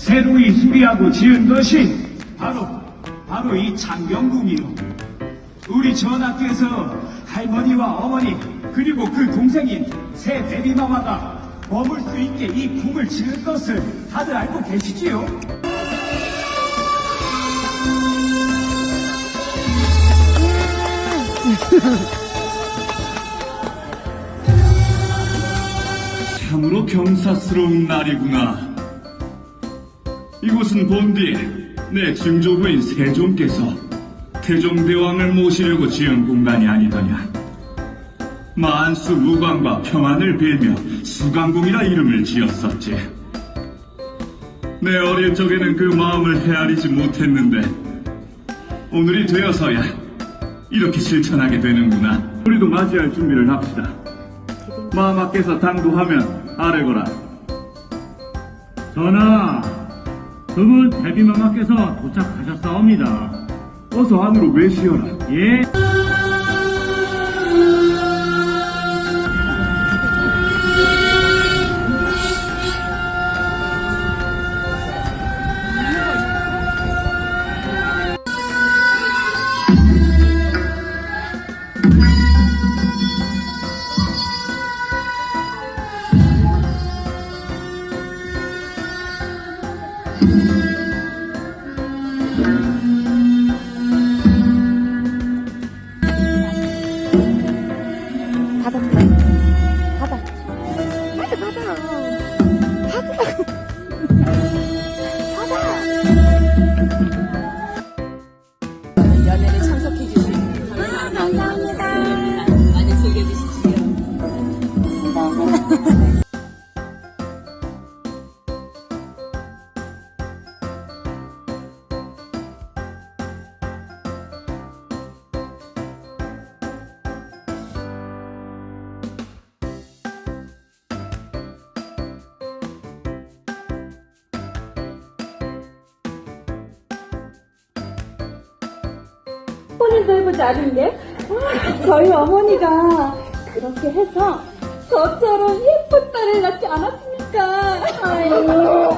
새로이 수리하고 지은 것이 바로 바로 이 창경궁이요. 우리 전하께서 할머니와 어머니 그리고 그 동생인 새 대비마마가 머물 수 있게 이 궁을 지은 것을 다들 알고 계시지요? 참으로 경사스러운 날이구나. 이곳은 본디 내 증조부인 세종께서 태종대왕을 모시려고 지은 공간이 아니더냐. 만수 무광과 평안을 빌며 수강궁이라 이름을 지었었지. 내 어릴 적에는 그 마음을 헤아리지 못했는데 오늘이 되어서야 이렇게 실천하게 되는구나. 우리도 맞이할 준비를 합시다. 마마께서 당도하면 아래거라. 전하, 그분 대비마마께서 도착하셨사옵니다. 어서 안으로 외시어라. 예. 받아. 본인도 해보지 않은데? 저희 어머니가 그렇게 해서 저처럼 예쁜 딸을 낳지 않았습니까? 아이고,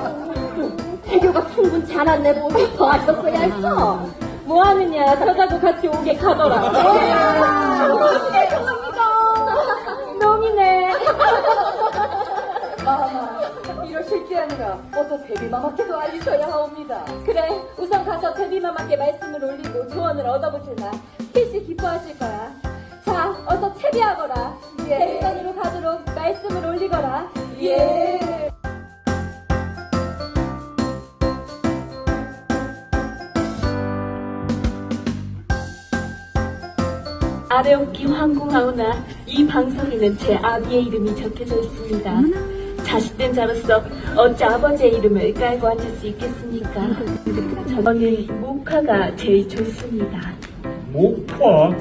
태교가 충분 잘았네 보니 더 아셨어야 했어. 뭐 하느냐, 저자도 같이 오게 가더라. 죄송합니다. 놈이네. 아니라 어서 데뷔마마께도 알리셔야 하옵니다. 그래, 우선 가서 데뷔마마께 말씀을 올리고 조언을 얻어보시나. 필시 기뻐하실 거야. 자, 어서 채비하거라. 예. 대리관으로 가도록 말씀을 올리거라. 예. 아래옵기 황궁하오나 이 방송에는 제 아비의 이름이 적혀져 있습니다. 자식된 자로서 어찌 아버지의 이름을 깔고 앉을 수 있겠습니까? 저는 목화가 제일 좋습니다. 목화?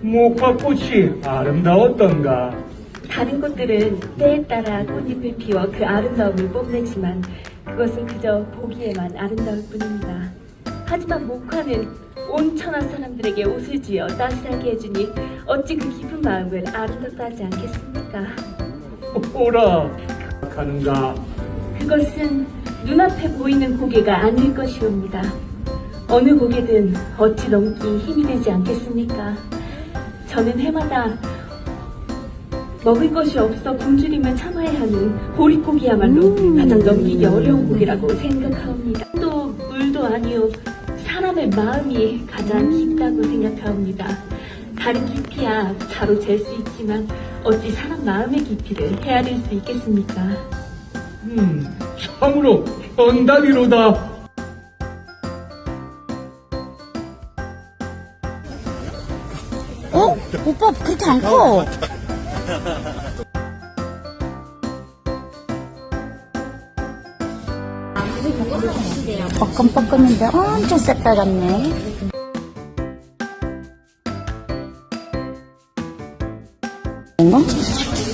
목화꽃이 아름다웠던가? 다른 꽃들은 때에 따라 꽃잎을 피워 그 아름다움을 뽐내지만 그것은 그저 보기에만 아름다울 뿐입니다. 하지만 목화는 온 천하 사람들에게 옷을 지어 따스하게 해주니 어찌 그 깊은 마음을 아름답다 하지 않겠습니까? 오라. 하는가? 그것은 눈앞에 보이는 고개가 아닐 것이옵니다. 어느 고개든 어찌 넘기 힘이 되지 않겠습니까? 저는 해마다 먹을 것이 없어 굶주림을 참아야 하는 보릿고기야말로 가장 넘기기 어려운 고기라고 생각하옵니다. 또 물도 아니오 사람의 마음이 가장 깊다고 생각하옵니다. 다른 깊이야 자로 잴 수 있지만 어찌 사람 마음의 깊이를 헤아릴 수 있겠습니까? 음, 참으로 현달이로다. 어? 오빠 그렇게 안 커. 뻐끔뻐끔인데 엄청 새빨갛네. 什